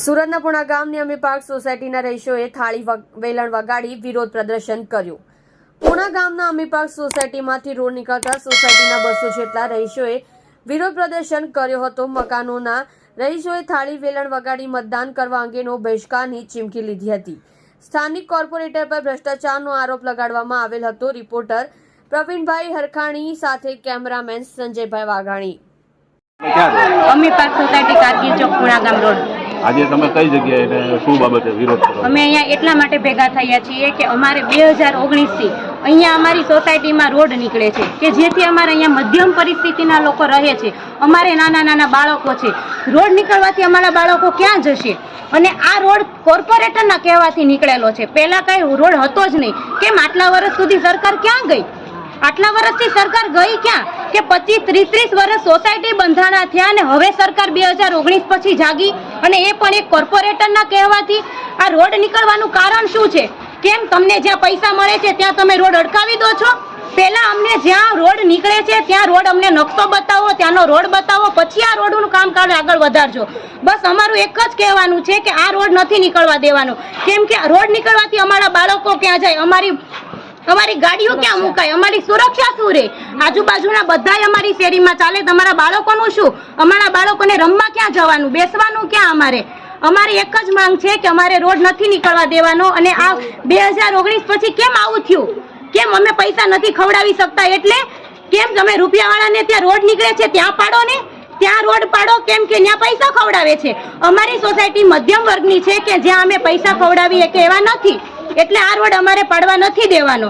સુરતના પુણા ગામની અમી પાર્ક સોસાયટીના રહીશોએ થાળી વેલણ વગાડી વિરોધ પ્રદર્શન કર્યું. પુણા ગામના અમી સોસાયટીમાંથી રોડ નીકળતા સોસાયટીના બસો જેટલા રહીશોએ વિરોધ પ્રદર્શન કર્યો હતો. મકાનોના રહીશોએ થાળી વેલણ વગાડી મતદાન કરવા અંગેનો બહિષ્કારની ચીમકી લીધી હતી. સ્થાનિક કોર્પોરેટર પર ભ્રષ્ટાચારનો આરોપ લગાડવામાં આવેલ હતો. રિપોર્ટર પ્રવીણભાઈ હરખાણી સાથે cameraman Sanjaybhai Vaghani. Ami society Kargil Chowk Puna Gam road. આજે તમે કઈ જગ્યાએ શું બાબતે વિરોધ કરો અમે અહીંયા એટલા માટે ભેગા થયા છીએ કે અમારે બે હજાર ઓગણીસથી અહીંયા અમારી સોસાયટીમાં રોડ નીકળે છે કે જેથી અમારે અહીંયા મધ્યમ પરિસ્થિતિના લોકો રહે છે. અમારે નાના નાના બાળકો છે. રોડ નીકળવાથી અમારા બાળકો ક્યાં જશે? અને આ રોડ કોર્પોરેટરના કહેવાથી નીકળેલો છે. પહેલાં કાંઈ રોડ હતો જ નહીં. કેમ? આટલા વર્ષ સુધી સરકાર ક્યાં ગઈ? આટલા વર્ષથી સરકાર ગઈ ક્યાં? કે પચીસ, ત્રીસ ત્રીસ વર્ષ સોસાયટી બંધાણા થયા અને હવે સરકાર બે હજાર ઓગણીસ પછી જાગી અને એ પણ એક કોર્પોરેટરના કહેવાથી આ રોડ નીકળવાનું કારણ શું છે? કેમ તમને જ્યાં પૈસા મળે છે ત્યાં તમે રોડ અડકાવી દો છો? પહેલાં અમને જ્યાં રોડ નીકળે છે, ત્યાં રોડ અમને નકશો બતાવો, ત્યાંનો રોડ બતાવો, પછી આ રોડનું કામકાજ આગળ વધારજો. બસ અમારું એક જ કહેવાનું છે કે આ રોડ નથી નીકળવા દેવાનો. કેમ કે રોડ નીકળવાથી અમારા બાળકો ક્યાં જાય? અમારી અમારી ગાડીઓ ક્યાં મુકાય? અમારી સુરક્ષા શું રહે આજુબાજુના બધાય અમારી શેરીમાં ચાલે. તમારા બાળકોનું શું? અમારા બાળકોને રમવા ક્યાં જવાનું? બેસવાનું ક્યાં અમારે? અમારી એક જ માંગ છે કે અમારે રોડ નથી નીકળવા દેવાનો અને આ બે હજાર ઓગણીસ પછી કેમ આવું થયું? કેમ અમે પૈસા નથી ખવડાવી શકતા? એટલે કેમ તમે રૂપિયાવાળાને ત્યાં રોડ નીકળે છે ત્યાં પાડો ને? ત્યાં રોડ પાડો કેમ કે ત્યાં પૈસા ખવડાવે છે? અમારી સોસાયટી મધ્યમ વર્ગની છે કે જ્યાં અમે પૈસા ખવડાવીએ કે એવા નથી. એટલે આ રોડ અમારે પાડવા નથી દેવાનો.